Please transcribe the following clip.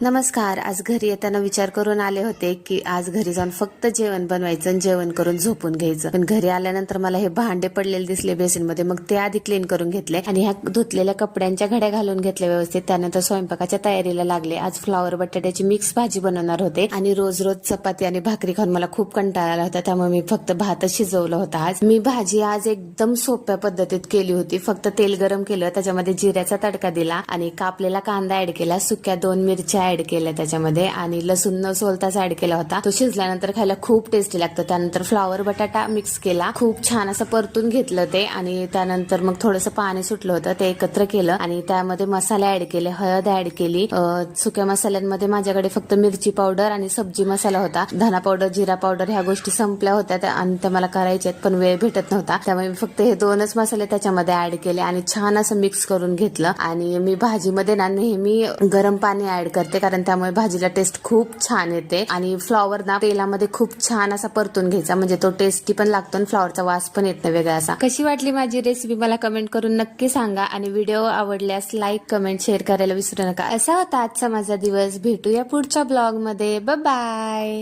नमस्कार. आज घरी येताना विचार करून आले होते की आज घरी जाऊन फक्त जेवण बनवायचं आणि जेवण करून झोपून घ्यायचं. पण घरी आल्यानंतर मला हे भांडे पडलेले दिसले बेसिनमध्ये मग ते आधी क्लीन करून घेतले आणि ह्या धुतलेल्या कपड्यांच्या घड्या घालून घेतल्या व्यवस्थित. त्यानंतर स्वयंपाकाच्या तयारीला लागले. आज फ्लॉवर बटाट्याची मिक्स भाजी बनवणार होते आणि रोज रोज चपाती आणि भाकरी खाऊन मला खूप कंटाळा आला होता. त्यामुळे मी फक्त भातच शिजवलं होता आज. मी भाजी आज एकदम सोप्या पद्धतीत केली होती. फक्त तेल गरम केलं त्याच्यामध्ये जिऱ्याचा तडका दिला आणि कापलेला कांदा ऍड केला सुक्या दोन मिरच्या ऍड केल्या त्याच्यामध्ये आणि लसूण न सोलताच ऍड केला होता. तो शिजल्यानंतर खायला खूप टेस्टी लागतं. त्यानंतर फ्लावर बटाटा मिक्स केला. खूप छान असं परतून घेतलं ते आणि त्यानंतर मग थोडंसं पाणी सुटलं होतं ते एकत्र केलं आणि त्यामध्ये मसाले ऍड केले हळद ऍड केली. सुक्या मसाल्यांमध्ये माझ्याकडे फक्त मिरची पावडर आणि सब्जी मसाला होता. धना पावडर जिरा पावडर ह्या गोष्टी संपल्या होत्या आणि त्या मला करायच्या आहेत पण वेळ भेटत नव्हता. त्यामुळे मी फक्त हे दोनच मसाले त्याच्यामध्ये ऍड केले आणि छान असं मिक्स करून घेतलं. आणि मी भाजीमध्ये ना नेहमी गरम पाणी ऍड करते. कारण त्यामुळे भाजीला टेस्ट खूप छान येते. आणि फ्लॉवर ना तेलामध्ये खूप छान असा परतून घ्यायचा. म्हणजे तो टेस्टी पण लागतो आणि फ्लॉवरचा वास पण येत नाही वेगळा असा. कशी वाटली माझी रेसिपी मला कमेंट करून नक्की सांगा. आणि व्हिडिओ आवडल्यास लाईक कमेंट शेअर करायला विसरू नका. असा होता आजचा माझा दिवस. भेटूया पुढच्या ब्लॉगमध्ये. बाय